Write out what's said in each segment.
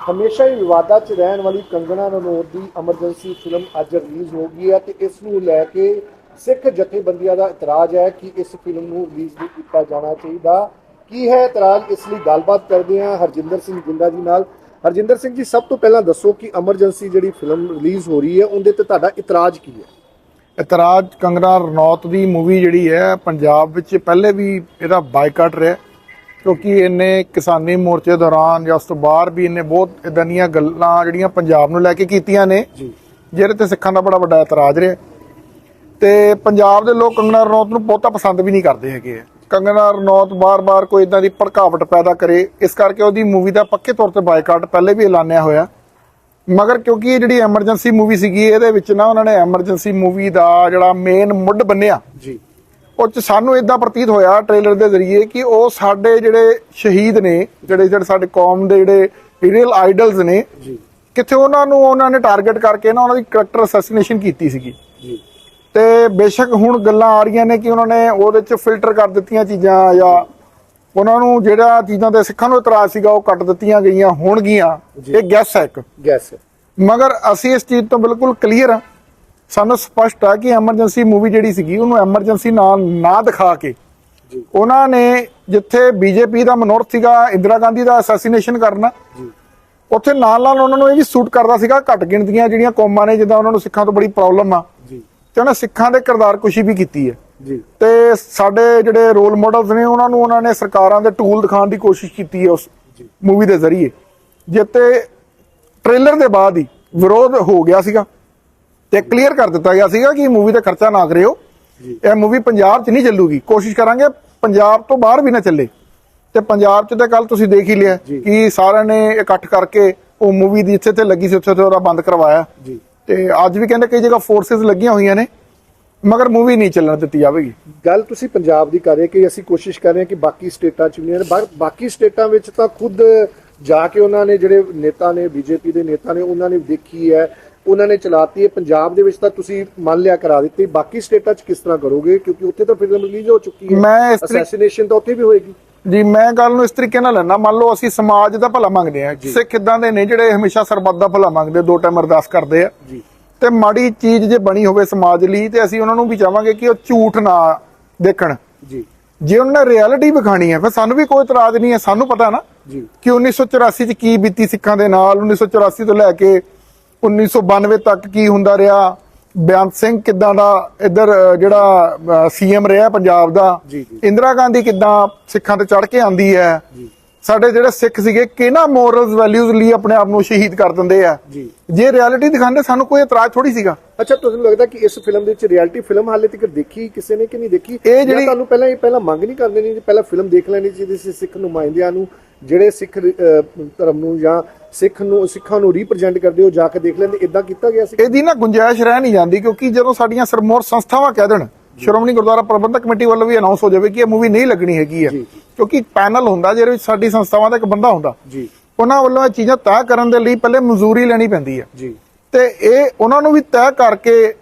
ਹਮੇਸ਼ਾ ਹੀ ਵਿਵਾਦਾਂ 'ਚ ਰਹਿਣ ਵਾਲੀ ਕੰਗਣਾ ਰਣੌਤ ਦੀ ਐਮਰਜੈਂਸੀ ਫਿਲਮ ਅੱਜ ਰਿਲੀਜ਼ ਹੋ ਗਈ ਹੈ ਤੇ ਇਸ ਨੂੰ ਲੈ ਕੇ ਸਿੱਖ ਜਥੇਬੰਦੀਆਂ ਦਾ ਇਤਰਾਜ਼ ਹੈ ਕਿ ਇਸ ਫਿਲਮ ਨੂੰ ਰਿਲੀਜ਼ ਨਹੀਂ ਕੀਤਾ ਜਾਣਾ ਚਾਹੀਦਾ। ਕੀ ਹੈ ਇਤਰਾਜ਼? ਇਸ ਲਈ ਗੱਲਬਾਤ ਕਰਦੇ ਹਾਂ ਹਰਜਿੰਦਰ ਸਿੰਘ ਜਿੰਦਾ ਜੀ ਨਾਲ। ਹਰਜਿੰਦਰ ਸਿੰਘ ਜੀ, ਸਭ ਤੋਂ ਪਹਿਲਾਂ ਦੱਸੋ ਕਿ ਐਮਰਜੈਂਸੀ ਜਿਹੜੀ ਫਿਲਮ ਰਿਲੀਜ਼ ਹੋ ਰਹੀ ਹੈ, ਉਹਦੇ ਤੇ ਤੁਹਾਡਾ ਇਤਰਾਜ਼ ਕੀ ਹੈ? ਇਤਰਾਜ਼ ਕੰਗਣਾ ਰਣੌਤ ਦੀ ਮੂਵੀ ਜਿਹੜੀ ਹੈ, ਪੰਜਾਬ ਵਿੱਚ ਪਹਿਲੇ ਵੀ ਇਹਦਾ ਬਾਈਕਾਟ ਰਿਹਾ। ਕਿਉਂਕਿ ਇਹਨੇ ਕਿਸਾਨੀ ਮੋਰਚੇ ਦੌਰਾਨ ਜਾਂ ਉਸ ਤੋਂ ਬਾਹਰ ਵੀ ਇਹਨੇ ਬਹੁਤ ਇਦਾਂ ਦੀਆਂ ਗੱਲਾਂ ਜਿਹੜੀਆਂ ਪੰਜਾਬ ਨੂੰ ਲੈ ਕੇ ਕੀਤੀਆਂ ਨੇ ਜੀ। ਜਿਹਦੇ ਤੇ ਸਿੱਖਾਂ ਦਾ ਬੜਾ ਵੱਡਾ ਇਤਰਾਜ਼ ਰਿਹਾ। ਤੇ ਪੰਜਾਬ ਦੇ ਲੋਕ ਕੰਗਨਾ ਰਣੌਤ ਨੂੰ ਬਹੁਤਾ ਪਸੰਦ ਵੀ ਨਹੀਂ ਕਰਦੇ ਹੈਗੇ ਕੰਗਨਾ ਰਣੌਤ ਬਾਰ-ਬਾਰ ਕੋਈ ਇਦਾਂ ਦੀ ਭੜਕਾਵਟ ਪੈਦਾ ਕਰੇ ਇਸ ਕਰਕੇ ਉਹਦੀ ਮੂਵੀ ਦਾ ਪੱਕੇ ਤੌਰ ਤੇ ਬਾਈਕਾਟ ਪਹਿਲੇ ਵੀ ਐਲਾਨਿਆ ਹੋਇਆ। ਮਗਰ ਕਿਉਂਕਿ ਇਹ ਜਿਹੜੀ ਐਮਰਜੈਂਸੀ ਮੂਵੀ ਸੀਗੀ ਇਹਦੇ ਵਿੱਚ ਨਾ ਉਹਨਾਂ ਨੇ ਐਮਰਜੈਂਸੀ ਮੂਵੀ ਦਾ ਜਿਹੜਾ ਮੇਨ ਮੁੱਢ ਬੰਨਿਆ। ਜੀ। ਉਹ ਚ ਸਾਨੂੰ ਇਦਾਂ ਪ੍ਰਤੀਤ ਹੋਇਆ ਟ੍ਰੇਲਰ ਦੇ ਜ਼ਰੀਏ ਕਿ ਉਹ ਸਾਡੇ ਜਿਹੜੇ ਸ਼ਹੀਦ ਨੇ ਜਿਹੜੇ ਜਿਹੜੇ ਸਾਡੇ ਕੌਮ ਦੇ ਜਿਹੜੇ ਰੀਅਲ ਆਈਡਲਸ ਨੇ ਜੀ। ਕਿੱਥੇ ਉਹਨਾਂ ਨੂੰ ਉਹਨਾਂ ਨੇ ਟਾਰਗੇਟ ਕਰਕੇ ਨਾ ਉਹਨਾਂ ਦੀ ਕਰੈਕਟਰ ਅਸੈਸੀਨੇਸ਼ਨ ਕੀਤੀ ਸੀਗੀ। ਜੀ। ਤੇ ਬੇਸ਼ੱਕ ਹੁਣ ਗੱਲਾਂ ਆ ਰਹੀਆਂ ਨੇ ਕਿ ਉਹਨਾਂ ਨੇ ਉਹਦੇ ਚ ਫਿਲਟਰ ਕਰ ਦਿੱਤੀਆਂ ਚੀਜ਼ਾਂ ਜਾਂ ਉਹਨਾਂ ਨੂੰ ਜਿਹੜਾ ਚੀਜ਼ਾਂ ਤੇ ਸਿੱਖਾਂ ਨੂੰ ਇਤਰਾਜ਼ ਸੀਗਾ ਉਹ ਕੱਟ ਦਿੱਤੀਆਂ ਗਈਆਂ ਹੋਣਗੀਆਂ। ਇਹ ਗੈਸ ਹੈ ਇੱਕ। ਗੈਸ ਮਗਰ ਅਸੀਂ ਇਸ ਚੀਜ਼ ਤੋਂ ਬਿਲਕੁਲ ਕਲੀਅਰ ਆ ਸਾਨੂੰ ਸਪਸ਼ਟ ਆ ਕਿ ਐਮਰਜੈਂਸੀ ਮੂਵੀ ਜਿਹੜੀ ਸੀਗੀ ਉਹਨੂੰ ਐਮਰਜੈਂਸੀ ਨਾਲ ਨਾ ਦਿਖਾ ਕੇ ਉਹਨਾਂ ਨੇ ਜਿੱਥੇ ਬੀਜੇਪੀ ਦਾ ਮਨੋਰਥ ਸੀਗਾ ਇੰਦਰਾ ਗਾਂਧੀ ਦਾ ਅਸੈਸੀਨੇਸ਼ਨ ਕਰਨਾ ਉੱਥੇ ਨਾਲ ਨਾਲ ਉਹਨਾਂ ਨੂੰ ਇਹ ਵੀ ਸੂਟ ਕਰਦਾ ਸੀਗਾ ਘੱਟ ਗਿਣਤੀਆਂ ਜਿਹੜੀਆਂ ਕੌਮਾਂ ਨੇ ਜਿੱਦਾਂ ਉਹਨਾਂ ਨੂੰ ਸਿੱਖਾਂ ਤੋਂ ਬੜੀ ਪ੍ਰੋਬਲਮ ਆ। ਤੇ ਉਹਨਾਂ ਸਿੱਖਾਂ ਦੇ ਕਿਰਦਾਰ ਕੁਸ਼ੀ ਵੀ ਕੀਤੀ ਹੈ। ਤੇ ਸਾਡੇ ਜਿਹੜੇ ਰੋਲ ਮਾਡਲਸ ਨੇ ਉਹਨਾਂ ਨੂੰ ਉਹਨਾਂ ਨੇ ਸਰਕਾਰਾਂ ਦੇ ਟੂਲ ਦਿਖਾਉਣ ਦੀ ਕੋਸ਼ਿਸ਼ ਕੀਤੀ ਹੈ ਉਸ। ਮੂਵੀ ਦੇ ਜ਼ਰੀਏ। ਜਿੱਤੇ ਟ੍ਰੇਲਰ ਦੇ ਬਾਅਦ ਹੀ ਵਿਰੋਧ ਹੋ ਗਿਆ ਸੀਗਾ। ਤੇ ਕਲੀਅਰ ਕਰ ਦਿੱਤਾ ਗਿਆ ਸੀਗਾ ਕਿ ਮੂਵੀ ਤੇ ਖਰਚਾ ਨਾ ਕਰਿਓ। ਇਹ ਮੂਵੀ ਪੰਜਾਬ 'ਚ ਨਹੀਂ ਚੱਲੂਗੀ। ਕੋਸ਼ਿਸ਼ ਕਰਾਂਗੇ ਪੰਜਾਬ ਤੋਂ ਬਾਹਰ ਵੀ ਨਾ ਚੱਲੇ। ਤੇ ਪੰਜਾਬ 'ਚ ਤਾਂ ਕੱਲ ਤੁਸੀਂ ਦੇਖ ਹੀ ਲਿਆ। ਕਿ ਸਾਰਿਆਂ ਨੇ ਇਕੱਠ ਕਰਕੇ ਉਹ ਮੂਵੀ ਦੀ ਜਿੱਥੇ ਤੇ ਲੱਗੀ ਸੀ ਉੱਥੇ ਤੇ ਉਹਦਾ ਬੰਦ ਕਰਵਾਇਆ। ਤੇ ਅੱਜ ਵੀ ਕਹਿੰਦੇ ਕਈ ਜਗ੍ਹਾ ਫੋਰਸਸ ਲੱਗੀਆਂ ਹੋਈਆਂ ਨੇ ਮਗਰ ਮੂਵੀ ਨਹੀਂ ਚੱਲਣ ਦਿੱਤੀ ਜਾਵੇਗੀ। ਗੱਲ ਤੁਸੀਂ ਪੰਜਾਬ ਦੀ ਕਰ ਰਹੇ ਕਿ ਅਸੀਂ ਕੋਸ਼ਿਸ਼ ਕਰ ਰਹੇ ਹਾਂ ਕਿ ਬਾਕੀ ਸਟੇਟਾਂ ਚ ਵੀ ਨੇ ਬਾ- ਬਾਕੀ ਸਟੇਟਾਂ ਵਿੱਚ ਤਾਂ ਖੁਦ ਜਾ ਕੇ ਉਹਨਾਂ ਨੇ ਜਿਹੜੇ ਨੇਤਾ ਨੇ ਬੀਜੇਪੀ ਦੇ ਨੇਤਾ ਨੇ ਉਹਨਾਂ ਨੇ ਦੇਖੀ ਹੈ ਉਹਨਾਂ ਨੇ ਚਲਾਤੀ ਹੈ। ਪੰਜਾਬ ਦੇ ਵਿੱਚ ਤਾਂ ਤੁਸੀਂ ਮੰਨ ਲਿਆ ਕਰਾ ਦਿੱਤੀ। ਬਾਕੀ ਸਟੇਟਾਂ ਚ ਕਿਸ ਤਰ੍ਹਾਂ ਕਰੋਗੇ? ਕਿਉਂਕਿ ਉੱਥੇ ਤਾਂ ਫਿਲਮ ਰਿਲੀਜ਼ ਹੋ ਚੁੱਕੀ ਹੈ। ਮੈਂ ਇਸ ਅਸੈਸੀਨੇਸ਼ਨ ਤਾਂ ਉੱਥੇ ਵੀ ਹੋਏਗੀ। ਜੀ ਮੈਂ ਗੱਲ ਨੂੰ ਇਸ ਤਰੀਕੇ ਨਾਲ ਲੈਣਾ ਮੰਨ ਲਓ ਅਸੀਂ ਸਮਾਜ ਦਾ ਭਲਾ ਮੰਗਦੇ ਆ ਸਿੱਖ ਇਦਾਂ ਦੇ ਨੇ ਜਿਹੜੇ ਹਮੇਸ਼ਾ ਸਰਬੱਤ ਦਾ ਭਲਾ ਮੰਗਦੇ ਦੋ ਟਾਈਮ ਅਰਦਾਸ ਕਰਦੇ ਆ। ਜੀ। ਤੇ ਮਾੜੀ ਚੀਜ਼ ਜੇ ਬਣੀ ਹੋਵੇ ਸਮਾਜ ਲਈ ਤੇ ਅਸੀਂ ਉਹਨਾਂ ਨੂੰ ਵੀ ਚਾਹਾਂਗੇ ਕਿ ਉਹ ਝੂਠ ਨਾ ਦੇਖਣ। ਜੀ। ਜੇ ਉਹਨਾਂ ਨੇ ਰਿਐਲਿਟੀ ਵਿਖਾਣੀ ਹੈ ਫਿਰ ਸਾਨੂੰ ਵੀ ਕੋਈ ਇਤਰਾਜ਼ ਨਹੀਂ ਹੈ। ਸਾਨੂੰ ਪਤਾ ਨਾ ਜੀ। ਕਿ 1984 ਚ ਕੀ ਬੀਤੀ ਸਿੱਖਾਂ ਦੇ ਨਾਲ 1984 ਤੋਂ ਲੈ ਕੇ 1992 ਤੱਕ ਕੀ ਹੁੰਦਾ ਰਿਹਾ? ਬਿਆਨ ਸਿੰਘ ਕਿੱਦਾਂ ਦਾ ਇੱਧਰ ਜਿਹੜਾ ਸੀਐਮ ਰਿਹਾ ਪੰਜਾਬ ਦਾ। ਇੰਦਰਾ ਗਾਂਧੀ ਕਿੱਦਾਂ ਸਿੱਖਾਂ ਤੇ ਚੜ ਕੇ ਆਂਦੀ ਹੈ? ਸਾਡੇ ਜਿਹੜੇ ਸਿੱਖ ਸੀਗੇ ਕਿਹਨਾਂ ਮੋਰਲਸ ਵੈਲਿਊਜ਼ ਲਈ ਆਪਣੇ ਆਪ ਨੂੰ ਸ਼ਹੀਦ ਕਰ ਦਿੰਦੇ ਆ? ਜੀ। ਰਿਐਲਿਟੀ ਦਿਖਾਉਂਦੇ ਸਾਨੂੰ ਕੋਈ ਇਤਰਾਜ਼ ਥੋੜੀ ਸੀਗਾ। ਅੱਛਾ ਤੁਹਾਨੂੰ ਲੱਗਦਾ ਕਿ ਇਸ ਫਿਲਮ ਦੇ ਵਿੱਚ ਰਿਐਲਿਟੀ ਫਿਲਮ ਹਾਲੇ ਤੱਕ ਦੇਖੀ ਕਿਸੇ ਨੇ ਕਿ ਨਹੀਂ ਦੇਖੀ? ਇਹ ਜਿਹੜੀ- ਤੁਹਾਨੂੰ ਪਹਿਲਾਂ ਇਹ ਪਹਿਲਾਂ ਮੰਗ ਨਹੀਂ ਕਰਦੇ ਨਹੀਂ ਪਹਿਲਾਂ ਫਿਲਮ ਦੇਖ ਲੈਣੀ ਚਾਹੀਦੀ ਸੀ ਸਿੱਖ ਨੁਮਾਇੰਦਿਆਂ ਨੂੰ ਜਿਹੜੇ ਸਿੱਖ ਧਰਮ ਨੂੰ ਜਾਂ ਸਿੱਖ ਨੂੰ ਸਿੱਖਾਂ ਨੂੰ ਰਿਪਰੈਜ਼ੈਂਟ ਕਰਦੇ ਹੋ ਜਾ ਕੇ ਦੇਖ ਲੈਂਦੇ ਇਦਾਂ ਕੀਤਾ ਗਿਆ ਸੀ? ਇਹਦੀ ਨਾ ਗੁੰਜਾਇਸ਼ ਰਹਿ ਨਹੀਂ ਜਾਂਦੀ ਕਿਉਂਕਿ ਜਦੋਂ ਸਾਡੀਆਂ ਸਰਮੋਰ ਸੰਸਥਾਵਾਂ ਕਹਿ ਦੇਣ ਸ਼੍ਰੋਮਣੀ ਗੁਰਦੁਆਰਾ ਪ੍ਰਬੰਧਕ ਕਮੇਟੀ ਵੱਲੋਂ ਵੀ ਅਨਾਉਂਸ ਹੋ ਜਾਵੇ ਕਿ ਇਹ ਮੂਵੀ ਨਹੀਂ ਲੱਗਣੀ ਹੈਗੀ ਹੈ। ਕਿਉਂਕਿ ਪੈਨਲ ਹੁੰਦਾ ਜਿਹਦੇ ਵਿੱਚ ਸਾਡੀ ਸੰਸਥਾਵਾਂ ਦਾ ਇੱਕ ਬੰਦਾ ਹੁੰਦਾ। ਜੀ। ਉਹਨਾਂ ਵੱਲੋਂ ਇਹ ਚੀਜ਼ਾਂ ਤੈਅ ਕਰਨ ਦੇ ਲਈ ਪਹਿਲੇ ਮਨਜ਼ੂਰੀ ਲੈਣੀ ਪੈਂਦੀ ਹੈ। ਜੀ। ਤੇ ਇਹ ਉਹਨਾਂ ਨੂੰ ਵੀ ਤੈਅ ਕਰਕੇ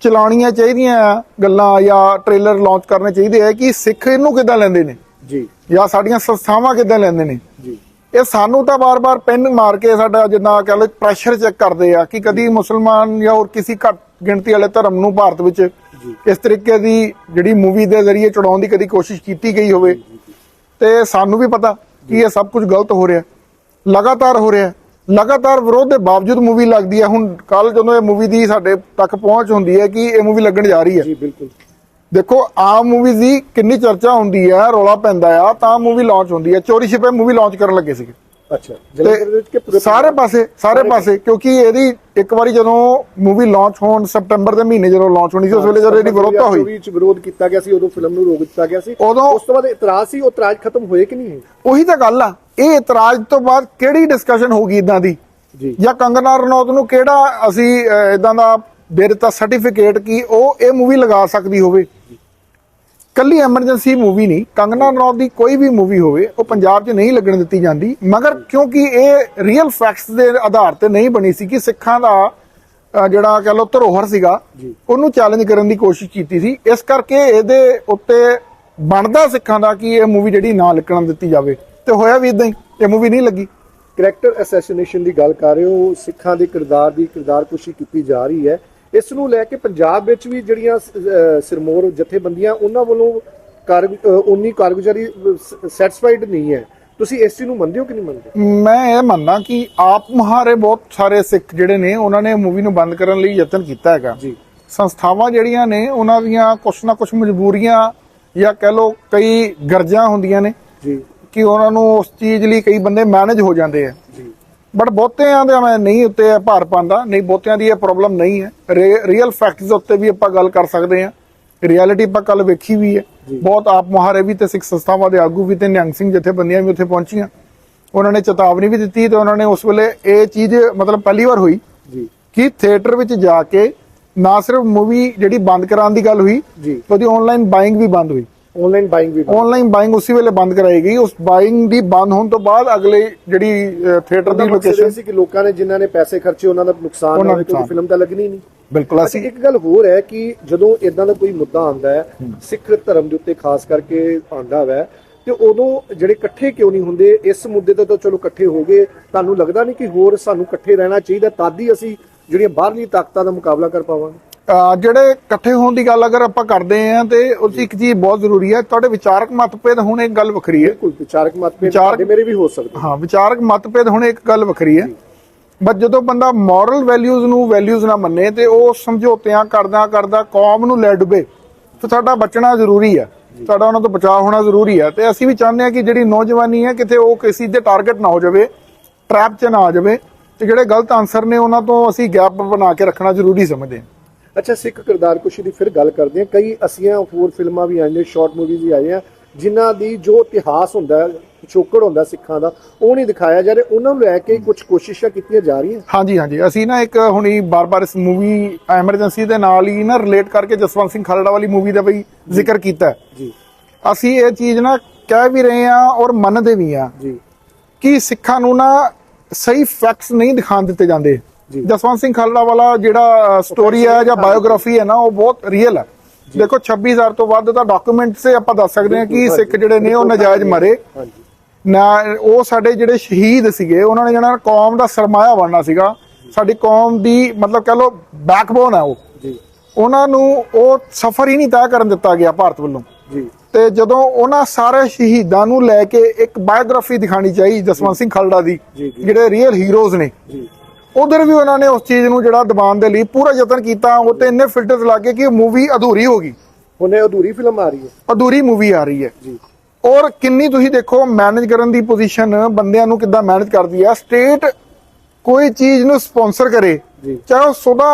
ਚਲਾਉਣੀਆਂ ਚਾਹੀਦੀਆਂ ਗੱਲਾਂ ਜਾਂ ਟ੍ਰੇਲਰ ਲਾਂਚ ਕਰਨੇ ਚਾਹੀਦੇ ਆ ਕਿ ਸਿੱਖ ਇਹਨੂੰ ਕਿੱਦਾਂ ਲੈਂਦੇ ਨੇ? ਜੀ। ਜਾਂ ਸਾਡੀਆਂ ਸੰਸਥਾਵਾਂ ਕਿੱਦਾਂ ਲੈਂਦੇ ਨੇ? ਜੀ। ਇਹ ਸਾਨੂੰ ਤਾਂ ਬਾਰ-ਬਾਰ ਪੈਨ ਮਾਰ ਕੇ ਸਾਡਾ ਜਿੱਦਾਂ ਕਹ ਲਓ ਪ੍ਰੈਸ਼ਰ ਚੈੱਕ ਕਰਦੇ ਆ ਕਿ ਕਦੀ ਮੁਸਲਮਾਨ ਜਾਂ ਹੋਰ ਕਿਸੇ ਘੱਟ ਗਿਣਤੀ ਵਾਲੇ ਧਰਮ ਨੂੰ ਭਾਰਤ ਵਿੱਚ ਇਸ ਤਰੀਕੇ ਦੀ ਜਿਹੜੀ ਮੂਵੀ ਦੇ ਜ਼ਰੀਏ ਚੜਾਉਣ ਦੀ ਕਦੀ ਕੋਸ਼ਿਸ਼ ਕੀਤੀ ਗਈ ਹੋਵੇ। ਤੇ ਸਾਨੂੰ ਵੀ ਪਤਾ ਕਿ ਇਹ ਸਭ ਕੁਝ ਗਲਤ ਹੋ ਰਿਹਾ। ਲਗਾਤਾਰ ਹੋ ਰਿਹਾ। ਲਗਾਤਾਰ ਵਿਰੋਧ ਦੇ ਬਾਵਜੂਦ ਮੂਵੀ ਲੱਗਦੀ ਹੈ। ਹੁਣ ਕੱਲ ਜਦੋਂ ਇਹ ਮੂਵੀ ਦੀ ਸਾਡੇ ਤੱਕ ਪਹੁੰਚ ਹੁੰਦੀ ਹੈ ਕਿ ਇਹ ਮੂਵੀ ਲੱਗਣ ਜਾ ਰਹੀ ਹੈ। ਜੀ ਬਿਲਕੁਲ। ਦੇਖੋ ਆਮ ਮੂਵੀਜ਼ ਦੀ ਕਿੰਨੀ ਚਰਚਾ ਹੁੰਦੀ ਹੈ ਰੌਲਾ ਪੈਂਦਾ ਆ ਤਾਂ ਮੂਵੀ ਲਾਂਚ ਹੁੰਦੀ ਹੈ ਚੋਰੀ ਛਿਪੇ ਮੂਵੀ ਲਾਂਚ ਕਰਨ ਲੱਗੇ ਸੀਗੇ। ਅੱਛਾ ਜਲੰਧਰ ਵਿੱਚ ਕਿ ਸਾਰੇ ਪਾਸੇ ਸਾਰੇ ਪਾਸੇ ਕਿਉਂਕਿ ਇਹਦੀ ਇੱਕ ਵਾਰੀ ਜਦੋਂ ਮੂਵੀ ਲਾਂਚ ਹੋਣ ਸਤੰਬਰ ਦੇ ਮਹੀਨੇ ਜਦੋਂ ਲਾਂਚ ਹੋਣੀ ਸੀ ਉਸ ਵੇਲੇ ਜਦੋਂ ਇਹਦੀ ਵਿਰੋਧਤਾ ਹੋਈ। ਵਿੱਚ ਵਿਰੋਧ ਕੀਤਾ ਗਿਆ ਸੀ ਉਦੋਂ ਫਿਲਮ ਨੂੰ ਰੋਕ ਦਿੱਤਾ ਗਿਆ ਸੀ। ਉਦੋਂ- ਉਸ ਤੋਂ ਬਾਅਦ ਇਤਰਾਜ਼ ਸੀ ਉਹ ਇਤਰਾਜ਼ ਖਤਮ ਹੋਏ ਕਿ ਨਹੀਂ ਉਹੀ ਤਾਂ ਗੱਲ ਆ। ਇਹ ਇਤਰਾਜ਼ ਤੋਂ ਬਾਅਦ ਕਿਹੜੀ ਡਿਸਕਸ਼ਨ ਹੋਊਗੀ ਇਦਾਂ ਦੀ? ਜੀ। ਜਾਂ ਕੰਗਨਾ ਰਣੌਤ ਨੂੰ ਕਿਹੜਾ ਅਸੀਂ ਇਦਾਂ ਦਾ ਦੇ ਦਿੱਤਾ ਸਰਟੀਫਿਕੇਟ ਕਿ ਉਹ ਇਹ ਮੂਵੀ ਲਗਾ ਸਕਦੀ ਹੋਵੇ? ਕੱਲੀ ਐਮਰਜੈਂਸੀ ਮੂਵੀ ਨਹੀਂ ਕੰਗਨਾ ਰਣੌਤ ਦੀ ਕੋਈ ਵੀ ਮੂਵੀ ਹੋਵੇ ਉਹ ਪੰਜਾਬ 'ਚ ਨਹੀਂ ਲੱਗਣ ਦਿੱਤੀ ਜਾਂਦੀ ਮਗਰ ਕਿਉਂਕਿ ਇਹ ਰੀਅਲ ਫੈਕਟਸ ਦੇ ਆਧਾਰ ਤੇ ਨਹੀਂ ਬਣੀ ਸੀ ਕਿ ਸਿੱਖਾਂ ਦਾ ਜਿਹੜਾ ਕਹ ਲੋ ਧਰੋਹਰ ਸੀਗਾ। ਉਹਨੂੰ ਚੈਲੰਜ ਕਰਨ ਦੀ ਕੋਸ਼ਿਸ਼ ਕੀਤੀ ਸੀ। ਇਸ ਕਰਕੇ ਇਹਦੇ ਉੱਤੇ ਬਣਦਾ ਸਿੱਖਾਂ ਦਾ ਕਿ ਇਹ ਮੂਵੀ ਜਿਹੜੀ ਨਾ ਲੱਗਣ ਦਿੱਤੀ ਜਾਵੇ। ਤੇ ਹੋਇਆ ਵੀ ਇਦਾਂ ਹੀ ਇਹ ਮੂਵੀ ਨਹੀਂ ਲੱਗੀ। ਕਰੈਕਟਰ ਅਸੈਸੀਨੇਸ਼ਨ ਦੀ ਗੱਲ ਕਰ ਰਹੇ ਹੋ ਸਿੱਖਾਂ ਦੇ ਕਿਰਦਾਰ ਦੀ ਕਿਰਦਾਰਕੁਸ਼ੀ ਕੀਤੀ ਜਾ ਰਹੀ ਹੈ। ਇਸ ਨੂੰ ਲੈ ਕੇ ਪੰਜਾਬ ਵਿੱਚ ਵੀ ਜਿਹੜੀਆਂ ਸਿਰਮੌਰ ਜਥੇਬੰਦੀਆਂ ਉਹਨਾਂ ਵੱਲੋਂ ਕਾਰ ਉਨੀ ਕਾਰਗੁਜ਼ਾਰੀ ਸੈਟੀਸਫਾਈਡ ਨਹੀਂ ਹੈ। ਤੁਸੀਂ ਇਸ ਚੀਜ਼ ਨੂੰ ਮੰਨਦੇ ਹੋ ਕਿ ਨਹੀਂ ਮੰਨਦੇ? ਮੈਂ ਇਹ ਮੰਨਦਾ ਕਿ ਆਪ ਮੁਹਾਰੇ ਬਹੁਤ ਸਾਰੇ ਸਿੱਖ ਜਿਹੜੇ ਨੇ ਉਹਨਾਂ ਨੇ ਮੂਵੀ ਨੂੰ ਬੰਦ ਕਰਨ ਲਈ ਯਤਨ ਕੀਤਾ ਹੈਗਾ। ਜੀ। ਸੰਸਥਾਵਾਂ ਜਿਹੜੀਆਂ ਨੇ ਉਹਨਾਂ ਦੀਆਂ ਕੁਛ ਨਾ ਕੁਛ ਮਜਬੂਰੀਆਂ ਜਾਂ ਕਹਿ ਲਓ ਕਈ ਗਰਜਾਂ ਹੁੰਦੀਆਂ ਨੇ ਜੀ। ਕਿ ਉਹਨਾਂ ਨੂੰ ਉਸ ਚੀਜ਼ ਲਈ ਕਈ ਬੰਦੇ ਮੈਨੇਜ ਹੋ ਜਾਂਦੇ ਆ। ਬਟ ਬਹੁਤਿਆਂ ਦੇ ਮੈਂ ਨਹੀਂ ਉੱਤੇ ਭਾਰ ਪਾਉਂਦਾ ਨਹੀਂ ਬਹੁਤਿਆਂ ਦੀ ਇਹ ਪ੍ਰੋਬਲਮ ਨਹੀਂ ਹੈ। ਰੀਅਲ ਫੈਕਟਸ ਉੱਤੇ ਵੀ ਆਪਾਂ ਗੱਲ ਕਰ ਸਕਦੇ ਹਾਂ। ਰਿਐਲਿਟੀ ਆਪਾਂ ਕੱਲ ਵੇਖੀ ਵੀ ਹੈ। ਬਹੁਤ ਆਪ ਮੁਹਾਰੇ ਵੀ ਤੇ ਸਿੱਖ ਸੰਸਥਾਵਾਂ ਦੇ ਆਗੂ ਵੀ ਤੇ ਨਿਹੰਗ ਸਿੰਘ ਜਥੇਬੰਦੀਆਂ ਵੀ ਉੱਥੇ ਪਹੁੰਚੀਆਂ। ਉਹਨਾਂ ਨੇ ਚੇਤਾਵਨੀ ਵੀ ਦਿੱਤੀ ਤੇ ਉਹਨਾਂ ਨੇ ਉਸ ਵੇਲੇ ਇਹ ਚੀਜ਼ ਮਤਲਬ ਪਹਿਲੀ ਵਾਰ ਹੋਈ ਕਿ ਥੀਏਟਰ ਵਿੱਚ ਜਾ ਕੇ ਨਾ ਸਿਰਫ ਮੂਵੀ ਜਿਹੜੀ ਬੰਦ ਕਰਾਉਣ ਦੀ ਗੱਲ ਹੋਈ ਉਹਦੀ ਆਨਲਾਈਨ ਬਾਇੰਗ ਵੀ ਬੰਦ ਹੋਈ। ਆਨਲਾਈਨ ਬਾਇੰਗ ਵੀ ਆਨਲਾਈਨ ਬਾਇੰਗ ਉਸੇ ਵੇਲੇ ਬੰਦ ਕਰਾਈ ਗਈ। ਉਸ ਬਾਇੰਗ ਦੀ ਬੰਦ ਹੋਣ ਤੋਂ ਬਾਅਦ ਅਗਲੇ ਜਿਹੜੀ ਥੀਏਟਰ ਦੀ ਲੋਕੇਸ਼ਨ ਸੀ ਕਿ ਲੋਕਾਂ ਨੇ ਜਿਨ੍ਹਾਂ ਨੇ ਪੈਸੇ ਖਰਚੇ ਉਹਨਾਂ ਦਾ ਨੁਕਸਾਨ ਹੋਵੇ ਨੁਕਸਾਨ। ਫਿਲਮ ਤਾਂ ਲੱਗਣੀ ਨਹੀਂ। ਬਿਲਕੁਲ ਅਸੀਂ ਇੱਕ ਗੱਲ ਹੋਰ ਹੈ ਕਿ ਜਦੋਂ ਇਦਾਂ ਦਾ ਕੋਈ ਮੁੱਦਾ ਆਉਂਦਾ ਹੈ ਸਿੱਖ ਧਰਮ ਦੇ ਉੱਤੇ ਖਾਸ ਕਰਕੇ ਆਉਂਦਾ ਹੈ ਤੇ ਉਦੋਂ ਜਿਹੜੇ ਇਕੱਠੇ ਕਿਉਂ ਨਹੀਂ ਹੁੰਦੇ ਇਸ ਮੁੱਦੇ ਤੇ ਤਾਂ ਚਲੋ ਇਕੱਠੇ ਹੋ ਗਏ। ਤੁਹਾਨੂੰ ਲੱਗਦਾ ਨਹੀਂ ਕਿ ਹੋਰ ਸਾਨੂੰ ਇਕੱਠੇ ਰਹਿਣਾ ਚਾਹੀਦਾ ਤਦ ਹੀ ਅਸੀਂ ਜਿਹੜੀਆਂ ਬਾਹਰਲੀ ਤਾਕਤਾਂ ਦਾ ਮੁਕਾਬਲਾ ਕਰ ਪਾਵਾਂਗੇ? ਜਿਹੜੇ ਇਕੱਠੇ ਹੋਣ ਦੀ ਗੱਲ ਅਗਰ ਆਪਾਂ ਕਰਦੇ ਆਂ ਤੇ ਉਸ ਇੱਕ ਚੀਜ਼ ਬਹੁਤ ਜ਼ਰੂਰੀ ਹੈ ਤੁਹਾਡੇ ਵਿਚਾਰਕ ਮਤਭੇਦ ਹੋਣੇ ਇੱਕ ਗੱਲ ਵੱਖਰੀ ਹੈ। ਬਿਲਕੁਲ ਵਿਚਾਰਕ ਮਤਭੇਦ ਤੁਹਾਡੇ ਮੇਰੇ ਵੀ ਹੋ ਸਕਦੇ ਹਾਂ ਵਿਚਾਰਕ ਮਤਭੇਦ ਹੋਣੇ ਇੱਕ ਗੱਲ ਵੱਖਰੀ ਹੈ। ਬਟ ਜਦੋਂ ਬੰਦਾ ਮੋਰਲ ਵੈਲਿਊਜ਼ ਨੂੰ ਵੈਲਿਊਜ਼ ਨਾ ਮੰਨੇ ਤੇ ਉਹ ਸਮਝੌਤਿਆਂ ਕਰਦਾ ਕਰਦਾ ਕੌਮ ਨੂੰ ਲੈ ਡੁੱਬੇ ਤੇ ਸਾਡਾ ਬਚਣਾ ਜ਼ਰੂਰੀ ਹੈ। ਸਾਡਾ ਉਹਨਾਂ ਤੋਂ ਬਚਾਅ ਹੋਣਾ ਜ਼ਰੂਰੀ ਹੈ ਤੇ ਅਸੀਂ ਵੀ ਚਾਹੁੰਦੇ ਹਾਂ ਕਿ ਜਿਹੜੀ ਨੌਜਵਾਨੀ ਹੈ ਕਿਤੇ ਉਹ ਕਿਸੇ ਦੇ ਟਾਰਗੇਟ ਨਾ ਹੋ ਜਾਵੇ ਟ੍ਰੈਪ 'ਚ ਨਾ ਆ ਜਾਵੇ ਤੇ ਜਿਹੜੇ ਗਲਤ ਆਨਸਰ ਨੇ ਉਹਨਾਂ ਤੋਂ ਅਸੀਂ ਗੈਪ ਬਣਾ ਕੇ ਰੱਖਣਾ ਜ਼ਰੂਰੀ ਸਮਝਦੇ ਹਾਂ। ਅੱਛਾ ਸਿੱਖ ਕਿਰਦਾਰਕੁਸ਼ੀ ਦੀ ਫਿਰ ਗੱਲ ਕਰਦੇ ਹਾਂ। ਕਈ ਅਸੀਆਂ ਹੋਰ ਫਿਲਮਾਂ ਵੀ ਆਈਆਂ ਸ਼ਾਰਟ ਮੂਵੀਜ਼ ਵੀ ਆਈਆਂ ਜਿਨ੍ਹਾਂ ਦੀ ਜੋ ਇਤਿਹਾਸ ਹੁੰਦਾ ਪਿਛੋਕੜ ਹੁੰਦਾ ਸਿੱਖਾਂ ਦਾ ਉਹ ਨਹੀਂ ਦਿਖਾਇਆ ਜਾ ਰਿਹਾ। ਉਹਨਾਂ ਨੂੰ ਲੈ ਕੇ ਕੁਝ ਕੋਸ਼ਿਸ਼ਾਂ ਕੀਤੀਆਂ ਜਾ ਰਹੀਆਂ? ਹਾਂਜੀ ਹਾਂਜੀ। ਅਸੀਂ ਨਾ ਇੱਕ ਹੁਣੀ ਬਾਰ-ਬਾਰ ਇਸ ਮੂਵੀ ਐਮਰਜੈਂਸੀ ਦੇ ਨਾਲ ਹੀ ਨਾ ਰਿਲੇਟ ਕਰਕੇ ਜਸਵੰਤ ਸਿੰਘ ਖਾਲੜਾ ਵਾਲੀ ਮੂਵੀ ਦਾ ਵੀ ਜ਼ਿਕਰ ਕੀਤਾ। ਜੀ। ਅਸੀਂ ਇਹ ਚੀਜ਼ ਨਾ ਕਹਿ ਵੀ ਰਹੇ ਹਾਂ ਔਰ ਮੰਨਦੇ ਵੀ ਹਾਂ ਜੀ। ਕਿ ਸਿੱਖਾਂ ਨੂੰ ਨਾ ਸਹੀ ਫੈਕਟਸ ਨਹੀਂ ਦਿਖਾਣ ਦਿੱਤੇ ਜਾਂਦੇ। ਜਸਵੰਤ ਸਿੰਘ ਖਾਲੜਾ ਵਾਲਾ ਜਿਹੜਾ ਸਟੋਰੀ ਹੈ ਜਾਂ ਬਾਇਓਗ੍ਰਾਫੀ ਹੈ ਨਾ ਉਹ ਬਹੁਤ ਰੀਅਲ ਹੈ। ਦੇਖੋ 26000 ਤੋਂ ਵੱਧ ਦਾ ਡਾਕੂਮੈਂਟ ਸੇ ਆਪਾਂ ਦੱਸ ਸਕਦੇ ਹਾਂ ਕਿ ਸਿੱਖ ਜਿਹੜੇ ਨੇ ਉਹ ਨਜਾਇਜ਼ ਮਰੇ। ਨਾ ਉਹ ਸਾਡੇ ਜਿਹੜੇ ਸ਼ਹੀਦ ਸੀਗੇ ਉਹਨਾਂ ਨੇ ਜਿਹੜਾ ਕੌਮ ਦਾ ਸਰਮਾਇਆ ਬਣਨਾ ਸੀਗਾ। ਸਾਡੀ ਕੌਮ ਦੀ ਮਤਲਬ ਕਹ ਲਓ ਬੈਕਬੋਨ ਹੈ ਉਹ। ਜੀ। ਉਹਨਾਂ ਨੂੰ ਉਹ ਸਫ਼ਰ ਹੀ ਨਹੀਂ ਤੈਅ ਕਰਨ ਦਿੱਤਾ ਗਿਆ ਭਾਰਤ ਵੱਲੋਂ। ਜੀ। ਤੇ ਜਦੋਂ ਉਹਨਾਂ ਸਾਰੇ ਸ਼ਹੀਦਾਂ ਨੂੰ ਲੈ ਕੇ ਇੱਕ ਬਾਇਓਗ੍ਰਾਫੀ ਦਿਖਾਣੀ ਚਾਹੀ ਜਸਵੰਤ ਸਿੰਘ ਖਾਲੜਾ ਦੀ। ਜਿਹੜੇ ਰੀਅਲ ਹੀਰੋਜ਼ ਨੇ। ਜੀ। ਉਧਰ ਵੀ ਉਹਨਾਂ ਨੇ ਉਸ ਚੀਜ਼ ਨੂੰ ਜਿਹੜਾ ਦਬਾਉਣ ਦੇ ਲਈ ਪੂਰਾ ਯਤਨ ਕੀਤਾ ਉਹ ਤੇ ਇੰਨੇ ਫਿਲਟਰਸ ਲੱਗੇ ਕਿ ਮੂਵੀ ਅਧੂਰੀ ਹੋ ਗਈ। ਹੁਣੇ ਅਧੂਰੀ ਫਿਲਮ ਆ ਰਹੀ ਹੈ। ਅਧੂਰੀ ਮੂਵੀ ਆ ਰਹੀ ਹੈ। ਜੀ। ਔਰ ਕਿੰਨੀ ਤੁਸੀਂ ਦੇਖੋ ਮੈਨੇਜ ਕਰਨ ਦੀ ਪੋਜੀਸ਼ਨ ਬੰਦਿਆਂ ਨੂੰ ਕਿੱਦਾਂ ਮੈਨੇਜ ਕਰਦੀ ਆ ਸਟੇਟ ਕੋਈ ਚੀਜ਼ ਨੂੰ ਸਪਾਂਸਰ ਕਰੇ। ਚਾਹੇ ਉਹ ਸੋਦਾ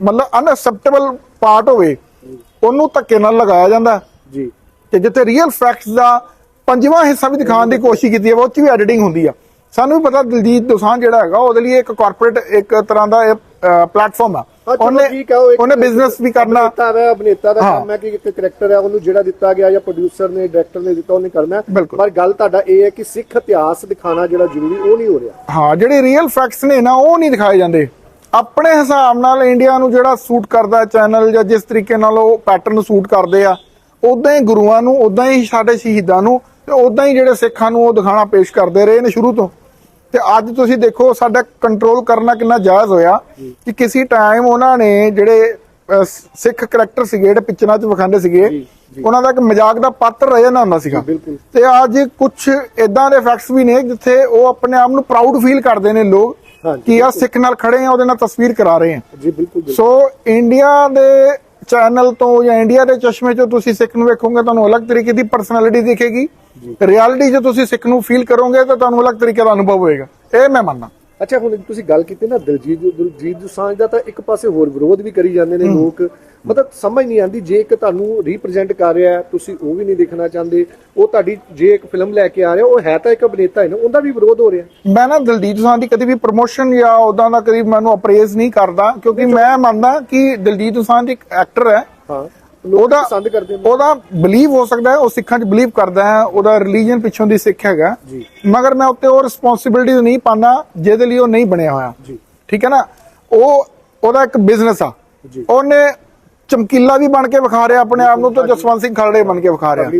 ਮਤਲਬ ਅਨਅਕਸੈਪਟੇਬਲ ਪਾਰਟ ਹੋਵੇ ਉਹਨੂੰ ਧੱਕੇ ਨਾਲ ਲਗਾਇਆ ਜਾਂਦਾ। ਜੀ। ਕਿ ਜਿੱਥੇ ਰੀਅਲ ਫੈਕਟਸ ਦਾ ਪੰਜਵਾਂ ਹਿੱਸਾ ਵੀ ਦਿਖਾਉਣ ਦੀ ਕੋਸ਼ਿਸ਼ ਕੀਤੀ ਹੈ ਉਹ 'ਚ ਵੀ ਐਡੀਟਿੰਗ ਹੁੰਦੀ ਆ। ਸਾਨੂੰ ਪਤਾ ਦਿਲਜੀਤ ਦੋਸਾਂਝ ਜਿਹੜਾ ਹੈਗਾ ਉਹਦੇ ਲਈ ਇੱਕ ਕਾਰਪੋਰੇਟ ਇੱਕ ਤਰ੍ਹਾਂ ਦਾ ਪਲੇਟਫਾਰਮ ਆ। ਹਾਂ, ਚਲੋ ਠੀਕ ਹੈ, ਉਹ ਇੱਕ- ਉਹਨੇ ਬਿਜ਼ਨਸ ਵੀ ਕਰਨਾ। ਅਭਿਨੇਤਾ ਹੈ ਅਭਿਨੇਤਾ ਦਾ। ਕੰਮ ਹੈ ਕਿ ਇੱਕ ਕਰੈਕਟਰ ਹੈ ਉਹਨੂੰ ਜਿਹੜਾ ਦਿੱਤਾ ਗਿਆ ਜਾਂ ਪ੍ਰੋਡਿਊਸਰ ਨੇ ਡਾਇਰੈਕਟਰ ਨੇ ਦਿੱਤਾ ਉਹਨੇ ਕਰਨਾ। ਪਰ ਗੱਲ ਤੁਹਾਡਾ ਇਹ ਹੈ ਕਿ ਸਿੱਖ ਇਤਿਹਾਸ ਦਿਖਾਣਾ ਜਿਹੜਾ ਜ਼ਰੂਰੀ ਉਹ ਨਹੀਂ ਹੋ ਰਿਹਾ। ਹਾਂ ਜਿਹੜੇ ਰੀਅਲ ਫੈਕਟਸ ਨੇ ਨਾ ਉਹ ਨਹੀਂ ਦਿਖਾਏ ਜਾਂਦੇ। ਆਪਣੇ ਹਿਸਾਬ ਨਾਲ ਇੰਡੀਆ ਨੂੰ ਜਿਹੜਾ ਸੂਟ ਕਰਦਾ ਚੈਨਲ ਜਾਂ ਜਿਸ ਤਰੀਕੇ ਨਾਲ ਉਹ ਪੈਟਰਨ ਸੂਟ ਕਰਦੇ ਆ ਉਦਾਂ ਹੀ ਗੁਰੂਆਂ ਨੂੰ ਉਦਾਂ ਹੀ ਸਾਡੇ ਸ਼ਹੀਦਾਂ ਨੂੰ ਤੇ ਉਦਾਂ ਹੀ ਜਿਹੜੇ ਸਿੱਖਾਂ ਨੂੰ ਉਹ ਦਿਖਾਣਾ ਪੇਸ਼ ਕਰਦੇ ਰਹੇ ਨੇ ਸ਼ੁਰੂ ਤੋਂ ਤੇ ਅੱਜ ਤੁਸੀਂ ਦੇਖੋ ਸਾਡਾ ਕੰਟਰੋਲ ਕਰਨਾ ਕਿੰਨਾ ਜਾਇਜ਼ ਹੋਇਆ ਕਿ ਕਿਸੇ ਟਾਈਮ ਉਹਨਾਂ ਨੇ ਜਿਹੜੇ ਸਿੱਖ ਕਰੈਕਟਰ ਸੀਗੇ ਜਿਹੜੇ ਪਿਕਚਰਾਂ 'ਚ ਵਿਖਾਉਂਦੇ ਸੀਗੇ। ਉਹਨਾਂ ਦਾ ਇੱਕ ਮਜ਼ਾਕ ਦਾ ਪਾਤਰ ਰਹਿ ਜਾਂਦਾ ਹੁੰਦਾ ਸੀਗਾ। ਤੇ ਅੱਜ ਕੁਝ ਇਦਾਂ ਦੇ ਫੈਕਟਸ ਵੀ ਨੇ ਜਿੱਥੇ ਉਹ ਆਪਣੇ ਆਪ ਨੂੰ ਪ੍ਰਾਊਡ ਫੀਲ ਕਰਦੇ ਨੇ ਲੋਕ ਕਿ ਆ। ਸਿੱਖ ਨਾਲ ਖੜੇ ਆ ਉਹਦੇ ਨਾਲ ਤਸਵੀਰ ਕਰਾ ਰਹੇ ਆ ਜੀ ਬਿਲਕੁਲ। ਸੋ ਇੰਡੀਆ ਦੇ ਚੈਨਲ ਤੋਂ ਜਾਂ ਇੰਡੀਆ ਦੇ ਚਸ਼ਮੇ 'ਚੋਂ ਤੁਸੀਂ ਸਿੱਖ ਨੂੰ ਵੇਖੋਗੇ ਤੁਹਾਨੂੰ ਅਲੱਗ ਤਰੀਕੇ ਦੀ ਪਰਸਨੈਲਿਟੀ ਦਿਖੇਗੀ ਰਿਐਲਿਟੀ 'ਚ ਤੁਸੀਂ ਸਿੱਖ ਨੂੰ ਫੀਲ ਕਰੋਗੇ ਤਾਂ ਤੁਹਾਨੂੰ ਅਲੱਗ ਤਰੀਕੇ ਦਾ ਅਨੁਭਵ ਹੋਏਗਾ। ਇਹ ਮੈਂ ਮੰਨਦਾ। ਅੱਛਾ ਹੁਣ ਤੁਸੀਂ ਗੱਲ ਕੀਤੀ ਨਾ ਦਿਲਜੀਤ ਦਿਲਜੀਤ ਦੋਸਾਂਝ ਦਾ ਤਾਂ ਇੱਕ ਪਾਸੇ ਹੋਰ ਵਿਰੋਧ ਵੀ ਕਰੀ ਜਾਂਦੇ ਨੇ ਲੋਕ। ਮਤਲਬ ਸਮਝ ਨਹੀਂ ਆਉਂਦੀ ਜੇ ਇੱਕ ਤੁਹਾਨੂੰ ਰਿਪਰੈਜ਼ੈਂਟ ਕਰ ਰਿਹਾ ਹੈ ਤੁਸੀਂ ਉਹ ਵੀ ਨਹੀਂ ਦੇਖਣਾ ਚਾਹੁੰਦੇ। ਉਹ ਤੁਹਾਡੀ ਜੇ ਇੱਕ ਫਿਲਮ ਲੈ ਕੇ ਆ ਰਿਹਾ ਉਹ ਹੈ ਤਾਂ ਇੱਕ ਅਭਿਨੇਤਾ ਹੈ ਨਾ ਉਹਦਾ ਵੀ ਵਿਰੋਧ ਹੋ ਰਿਹਾ। ਮੈਂ ਨਾ ਦਲਜੀਤ ਦੋਸਾਂਝ ਦੀ ਕਦੀ ਵੀ ਪ੍ਰੋਮੋਸ਼ਨ ਜਾਂ ਉਦਾਂ ਦਾ ਕਦੀ ਮੈਨੂੰ ਅਪਰੇਜ਼ ਨਹੀਂ ਕਰਦਾ ਕਿਉਂਕਿ ਮੈਂ ਮੰਨਦਾ ਕਿ ਦਲਜੀਤ ਦੋਸਾਂਝ ਇੱਕ ਐਕਟਰ ਹੈ। ਉਹਦਾ ਪਸੰਦ ਕਰਦੇ ਨੇ। ਉਹਦਾ ਬਲੀਵ ਹੋ ਸਕਦਾ ਹੈ ਉਹ ਸਿੱਖਾਂ 'ਚ ਬਲੀਵ ਕਰਦਾ ਹੈ ਉਹਦਾ ਰਿਲੀਜੀਅਨ ਪਿੱਛੋਂ ਦੀ ਸਿੱਖ ਹੈਗਾ। ਜੀ। ਮਗਰ ਮੈਂ ਉੱਤੇ ਉਹ ਰਿਸਪੌਂਸਿਬਿਲਟੀ ਨਹੀਂ ਪਾਉਂਦਾ ਜਿਹਦੇ ਲਈ ਉਹ ਨਹੀਂ ਬਣਿਆ ਹੋਇਆ। ਜੀ। ਠੀਕ ਹੈ ਨਾ? ਉਹ ਉਹਦਾ ਇੱਕ ਬਿਜ਼ਨਸ ਆ। ਜੀ। ਉਹਨੇ ਚਮਕੀਲਾ ਵੀ ਬਣ ਕੇ ਵਿਖਾ ਰਿਹਾ ਆਪਣੇ ਆਪ ਨੂੰ ਤੇ ਜਸਵੰਤ ਸਿੰਘ ਖਲੜੇ ਬਣ ਕੇ ਵਿਖਾ ਰਿਹਾ।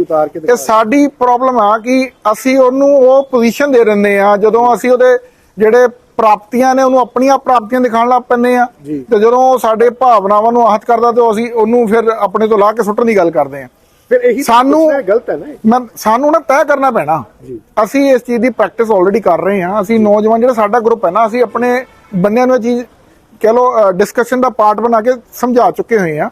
ਇਹ ਸਾਡੀ ਪ੍ਰੋਬਲਮ ਆ ਕਿ ਅਸੀਂ ਉਹਨੂੰ ਉਹ ਪੋਜੀਸ਼ਨ ਦੇ ਦਿੰਦੇ ਆ ਜਦੋਂ ਅਸੀਂ ਉਹਦੇ ਜਿਹੜੇ ਪ੍ਰਾਪਤੀਆਂ ਨੇ ਉਹਨੂੰ ਆਪਣੀਆਂ ਪ੍ਰਾਪਤੀਆਂ ਦਿਖਾਉਣ ਲੱਗ ਪੈਂਦੇ ਆ। ਤੇ ਜਦੋਂ ਸਾਡੇ ਭਾਵਨਾਵਾਂ ਨੂੰ ਆਹਤ ਕਰਦਾ ਤੇ ਅਸੀਂ ਉਹਨੂੰ ਫਿਰ ਆਪਣੇ ਤੋਂ ਲਾ ਕੇ ਸੁੱਟਣ ਦੀ ਗੱਲ ਕਰਦੇ ਆ। ਫਿਰ ਇਹੀ ਸਾਨੂੰ- ਗਲਤ ਹੈ ਨਾ ਇਹ। ਮੈਂ ਸਾਨੂੰ ਨਾ ਤੈਅ ਕਰਨਾ ਪੈਣਾ। ਅਸੀਂ ਇਸ ਚੀਜ਼ ਦੀ ਪ੍ਰੈਕਟਿਸ ਆਲਰੇਡੀ ਕਰ ਰਹੇ ਹਾਂ। ਅਸੀਂ ਨੌਜਵਾਨ ਜਿਹੜਾ ਸਾਡਾ ਗਰੁੱਪ ਹੈ ਨਾ ਅਸੀਂ ਆਪਣੇ ਬੰਦਿਆਂ ਨੂੰ ਇਹ ਚੀਜ਼ ਕਹ ਲੋ ਡਿਸਕਸ਼ਨ ਦਾ ਪਾਰਟ ਬਣਾ ਕੇ ਸਮਝਾ ਚੁੱਕੇ ਹੋਏ ਆ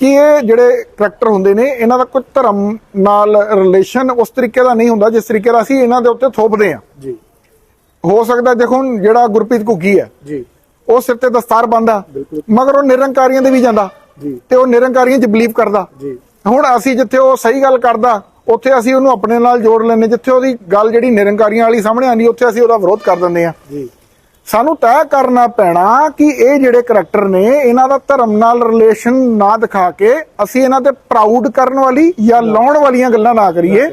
ਕਿ ਇਹ ਜਿਹੜੇ ਕਰੈਕਟਰ ਹੁੰਦੇ ਨੇ ਇਹਨਾਂ ਦਾ ਕੋਈ ਧਰਮ ਨਾਲ ਰਿਲੇਸ਼ਨ ਉਸ ਤਰੀਕੇ ਦਾ ਨਹੀਂ ਹੁੰਦਾ ਜਿਸ ਤਰੀਕੇ ਦਾ ਅਸੀਂ ਇਹਨਾਂ ਦੇ ਉੱਤੇ ਥੋਪਦੇ ਆ ਜੀ। ਹੋ ਸਕਦਾ ਦੇਖੋ ਜਿਹੜਾ ਗੁਰਪ੍ਰੀਤ ਘੁੱਗੀ ਹੈ ਜੀ। ਉਹ ਸਿਰ ਤੇ ਦਸਤਾਰ ਬੰਦਾ। ਮਗਰ ਉਹ ਨਿਰੰਕਾਰੀਆਂ ਦੇ ਵੀ ਜਾਂਦਾ ਜੀ। ਤੇ ਉਹ ਨਿਰੰਕਾਰੀਆਂ 'ਚ ਬਲੀਵ ਕਰਦਾ। ਜੀ। ਹੁਣ ਅਸੀਂ ਜਿੱਥੇ ਉਹ ਸਹੀ ਗੱਲ ਕਰਦਾ ਉੱਥੇ ਅਸੀਂ ਉਹਨੂੰ ਆਪਣੇ ਨਾਲ ਜੋੜ ਲੈਂਦੇ ਜਿੱਥੇ ਉਹਦੀ ਗੱਲ ਜਿਹੜੀ ਨਿਰੰਕਾਰੀਆਂ ਵਾਲੀ ਸਾਹਮਣੇ ਆਉਂਦੀ ਉੱਥੇ ਅਸੀਂ ਉਹਦਾ ਵਿਰੋਧ ਕਰ ਦਿੰਦੇ ਆ ਜੀ। ਸਾਨੂੰ ਤੈਅ ਕਰਨਾ ਪੈਣਾ ਕਿ ਇਹ ਜਿਹੜੇ ਕਰੈਕਟਰ ਨੇ ਇਹਨਾਂ ਦਾ ਧਰਮ ਨਾਲ ਰਿਲੇਸ਼ਨ ਨਾ ਦਿਖਾ ਕੇ ਅਸੀਂ ਇਹਨਾਂ ਤੇ ਪ੍ਰਾਊਡ ਕਰਨ ਵਾਲੀ ਜਾਂ ਲਾਉਣ ਵਾਲੀਆਂ ਗੱਲਾਂ ਨਾ ਕਰੀਏ।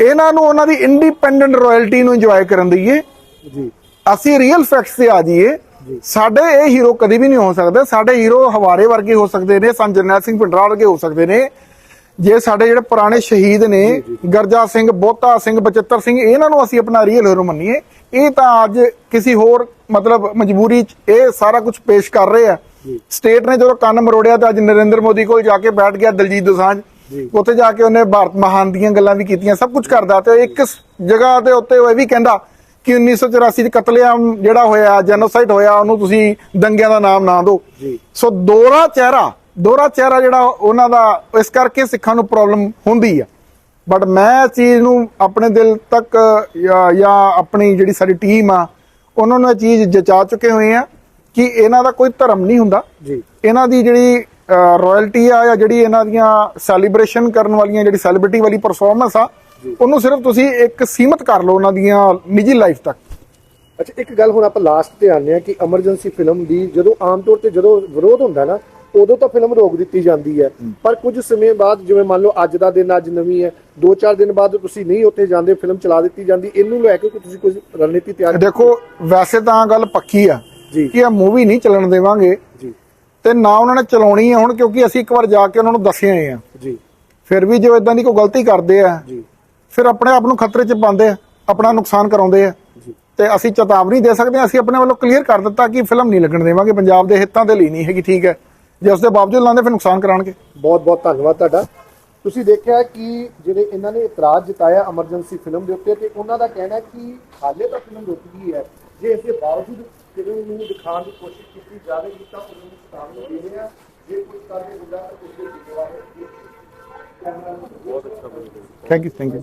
ਇਹਨਾਂ ਨੂੰ ਉਹਨਾਂ ਦੀ ਇੰਡੀਪੈਂਡੈਂਟ ਰਾਇਲਟੀ ਨੂੰ ਇੰਜੋਏ ਕਰਨ ਦਈਏ। ਜੀ। ਅਸੀਂ ਰੀਅਲ ਫੈਕਟਸ ਤੇ ਆ ਜਾਈਏ। ਸਾਡੇ ਇਹ ਹੀਰੋ ਕਦੀ ਵੀ ਨਹੀਂ ਹੋ ਸਕਦੇ। ਸਾਡੇ ਹੀਰੋ ਹਵਾਰੇ ਵਰਗੇ ਹੋ ਸਕਦੇ ਨੇ ਸੰਤ ਜਰਨੈਲ ਸਿੰਘ ਪਿੰਡਰਾ ਵਰਗੇ ਹੋ ਸਕਦੇ ਨੇ। ਜੇ ਸਾਡੇ ਜਿਹੜੇ ਪੁਰਾਣੇ ਸ਼ਹੀਦ ਨੇ ਗਰਜਾ ਸਿੰਘ ਬੋਤਾ ਸਿੰਘ ਬਚਿੱਤਰ ਸਿੰਘ ਇਹਨਾਂ ਨੂੰ ਅਸੀਂ ਆਪਣਾ ਰੀਅਲ ਹੀਰੋ ਮੰਨੀਏ। ਇਹ ਤਾਂ ਅੱਜ ਕਿਸੇ ਹੋਰ ਮਤਲਬ ਮਜਬੂਰੀ 'ਚ ਇਹ ਸਾਰਾ ਕੁਝ ਪੇਸ਼ ਕਰ ਰਹੇ ਆ। ਸਟੇਟ ਨੇ ਜਦੋਂ ਕੰਨ ਮਰੋੜਿਆ ਤਾਂ ਅੱਜ ਨਰਿੰਦਰ ਮੋਦੀ ਕੋਲ ਜਾ ਕੇ ਬੈਠ ਗਿਆ ਦਲਜੀਤ ਦੋਸਾਂਝ। ਉੱਥੇ ਜਾ ਕੇ ਉਹਨੇ ਭਾਰਤ ਮਹਾਨ ਦੀਆਂ ਗੱਲਾਂ ਵੀ ਕੀਤੀਆਂ ਸਭ ਕੁਝ ਕਰਦਾ ਤੇ ਇੱਕ ਜਗ੍ਹਾ ਤੇ ਉੱਤੇ ਉਹ ਇਹ ਵੀ ਕਹਿੰਦਾ ਕਿ 1984 ਚ ਕਤਲੇਆਮ ਜਿਹੜਾ ਹੋਇਆ ਜੈਨੋਸਾਈਡ ਹੋਇਆ ਉਹਨੂੰ ਤੁਸੀਂ ਦੰਗਿਆਂ ਦਾ ਨਾਮ ਨਾ ਦਿਓ। ਸੋ ਦੋਹਰਾ ਚਿਹਰਾ ਦੋਹਰਾ ਚਿਹਰਾ ਜਿਹੜਾ ਉਹਨਾਂ ਦਾ ਇਸ ਕਰਕੇ ਸਿੱਖਾਂ ਨੂੰ ਪ੍ਰੋਬਲਮ ਹੁੰਦੀ ਆ। ਬਟ ਮੈਂ ਇਸ ਚੀਜ਼ ਨੂੰ ਆਪਣੇ ਦਿਲ ਤੱਕ ਜਾਂ ਆਪਣੀ ਜਿਹੜੀ ਸਾਡੀ ਟੀਮ ਆ ਉਹਨਾਂ ਨੂੰ ਇਹ ਚੀਜ਼ ਜਚਾ ਚੁੱਕੇ ਹੋਏ ਆ ਕਿ ਇਹਨਾਂ ਦਾ ਕੋਈ ਧਰਮ ਨਹੀਂ ਹੁੰਦਾ। ਜੀ। ਇਹਨਾਂ ਦੀ ਜਿਹੜੀ ਰਾਇਲਟੀ ਆ ਜਾਂ ਜਿਹੜੀ ਇਹਨਾਂ ਦੀਆਂ ਸੈਲੀਬ੍ਰੇਸ਼ਨ ਕਰਨ ਵਾਲੀਆਂ ਜਿਹੜੀ ਸੈਲੀਬ੍ਰਿਟੀ ਵਾਲੀ ਪਰਫਾਰਮੈਂਸ ਆ ਉਹਨੂੰ ਸਿਰਫ ਤੁਸੀਂ ਇੱਕ ਸੀਮਤ ਕਰ ਲਓ ਉਹਨਾਂ ਦੀਆਂ ਨਿੱਜੀ ਲਾਈਫ ਤੱਕ। ਅੱਛਾ ਇੱਕ ਗੱਲ ਹੁਣ ਆਪਾਂ ਲਾਸਟ ਤੇ ਆਨੇ ਆ ਕਿ ਐਮਰਜੈਂਸੀ ਫਿਲਮ ਦੀ ਜਦੋਂ ਆਮ ਤੌਰ ਤੇ ਜਦੋਂ ਵਿਰੋਧ ਹੁੰਦਾ ਨਾ ਉਦੋਂ ਤਾਂ ਫਿਲਮ ਰੋਕ ਦਿੱਤੀ ਜਾਂਦੀ ਹੈ। ਪਰ ਕੁਝ ਸਮੇਂ ਬਾਅਦ ਜਿਵੇਂ ਮੰਨ ਲਓ ਅੱਜ ਦਾ ਦਿਨ ਅੱਜ ਨਵੀਂ ਹੈ 2-4 ਦਿਨ ਬਾਅਦ ਤੁਸੀਂ ਨਹੀਂ ਉੱਥੇ ਜਾਂਦੇ ਫਿਲਮ ਚਲਾ ਦਿੱਤੀ ਜਾਂਦੀ ਇਹਨੂੰ ਲੈ ਕੇ ਤੁਸੀਂ ਕੋਈ ਰਣਨੀਤੀ ਤਿਆਰ ਦੇਖੋ ਵੈਸੇ ਤਾਂ ਗੱਲ ਪੱਕੀ ਆ। ਕਿ ਇਹ ਮੂਵੀ ਨਹੀਂ ਚੱਲਣ ਦੇਵਾਂਗੇ। ਜੀ। ਤੇ ਨਾ ਉਹਨਾਂ ਨੇ ਚਲਾਉਣੀ ਹੈ ਹੁਣ ਕਿਉਂਕਿ ਅਸੀਂ ਇੱਕ ਵਾਰ ਜਾ ਕੇ ਉਹਨਾਂ ਨੂੰ ਦੱਸਿਆ ਆਏ ਆ। ਜੀ। ਫਿਰ ਵੀ ਜੋ ਇਦਾਂ ਦੀ ਕੋਈ ਗਲਤੀ ਕਰਦੇ ਆ ਜੀ। ਫਿਰ ਆਪਣੇ ਆਪ ਨੂੰ ਖਤਰੇ 'ਚ ਪਾਉਂਦੇ ਆ ਆਪਣਾ ਨੁਕਸਾਨ ਕਰਾਉਂਦੇ ਆ। ਤੇ ਅਸੀਂ ਚੇਤਾਵਨੀ ਦੇ ਸਕਦੇ ਹਾਂ ਅਸੀਂ ਆਪਣੇ ਵੱਲੋਂ ਕਲੀਅਰ ਕਰ ਦਿੱਤਾ ਕਿ ਫਿਲਮ ਨਹੀਂ ਲੱਗਣ ਦੇਵਾਂਗੇ ਪੰਜਾਬ ਦੇ ਹਿੱਤਾਂ ਦੇ ਲਈ ਨਹੀਂ ਹੈਗੀ ਠੀਕ ਹੈ। ਜੇ ਉਸ ਦੇ ਬਾਵਜੂਦ ਲਾਉਂਦੇ ਫਿਰ ਨੁਕਸਾਨ ਕਰਾਣਗੇ ਬਹੁਤ ਬਹੁਤ ਧੰਨਵਾਦ ਤੁਹਾਡਾ। ਤੁਸੀਂ ਦੇਖਿਆ ਕਿ ਜਿਹੜੇ ਇਹਨਾਂ ਨੇ ਇਤਰਾਜ਼ ਜਤਾਇਆ ਐਮਰਜੈਂਸੀ ਫਿਲਮ ਦੇ ਉੱਤੇ ਤੇ ਉਹਨਾਂ ਦਾ ਕਹਿਣਾ ਹੈ ਕਿ ਹਾਲੇ ਤਾਂ ਫਿਲਮ ਰੁਕ ਗਈ ਹੈ। ਜੇ ਇਸ ਦੇ ਬਾਵਜੂਦ ਫਿਲਮ ਨੂੰ ਦਿਖਾਉਣ ਦੀ ਕੋਸ਼ਿਸ਼ ਕੀਤੀ ਜਾਵੇਗੀ ਤਾਂ ਉਹਨਾਂ ਨੂੰ ਚੇਤਾਵਨੀ ਦੇ ਰਹੇ ਆ ਜੇ ਕੁਝ ਕਰਦੇ ਹੁੰਦਾ ਤਾਂ ਉਸ ਦੇ ਜ਼ਿੰਮੇਵਾਰ ਹੈ। Thank you thank you